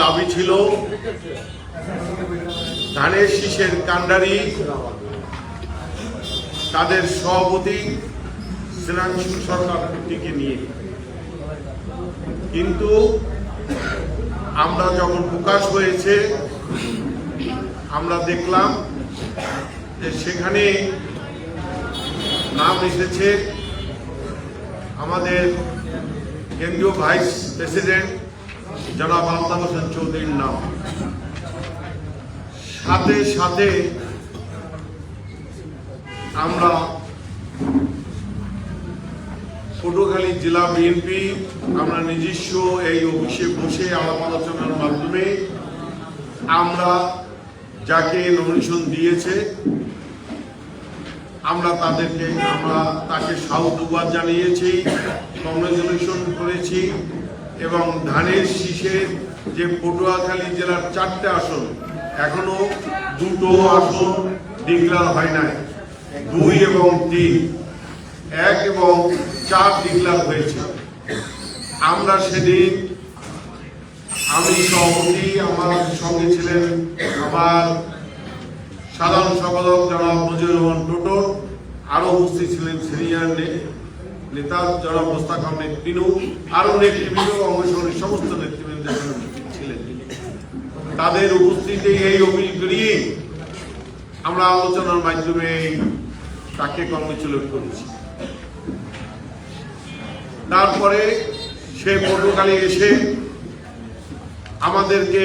দাবি ছিল। ধানের শীষের কাণ্ডারি, তাদের সভাপতি শ্রীরাংশু সরকারটিকে নিয়ে। কিন্তু আমরা যখন প্রকাশ হয়েছে, আমরা দেখলাম যে সেখানে নাম এসেছে আমাদের কেন্দ্রীয় ভাইস প্রেসিডেন্ট জনাব আলতাফ হোসেন চৌধুরীর নাম। সাথে সাথে আমরা পটুয়াখালী জেলা বিএনপি, আমরা নিজস্ব এই অফিসে বসে আলাপ আলোচনার মাধ্যমে আমরা যাকে নমিনেশন দিয়েছে, আমরা তাদেরকে, আমরা তাকে সাধুবাদ জানিয়েছি কংগ্রেচুলেশন করেছি। এবং ধানের শীষের যে পটুয়াখালী জেলার চারটে আসন, এখনও দুটো আসন ডিক্লার হয় নাই। দুই এবং তিন। এক এবং চার ডিক্লার হয়েছে। আমরা সেদিন, আমি সভাপতি, আমার সঙ্গে ছিলেন আমার সাধারণ সম্পাদক জনাব মজিবুর রহমান টোটর, আরও উপস্থিত ছিলেন সিনিয়র নেতা মোস্তাক আহমেদ পিনু আরও নেতৃবৃন্দ অঙ্গসংগঠনের সমস্ত নেতৃবৃন্দ ছিলেন। তাদের উপস্থিতি এই অভিযোগ নিয়ে আমরা আলোচনার মাধ্যমে তাকে কংগ্রেচুলেট করেছি। তারপরে সে পটুকালী এসে আমাদেরকে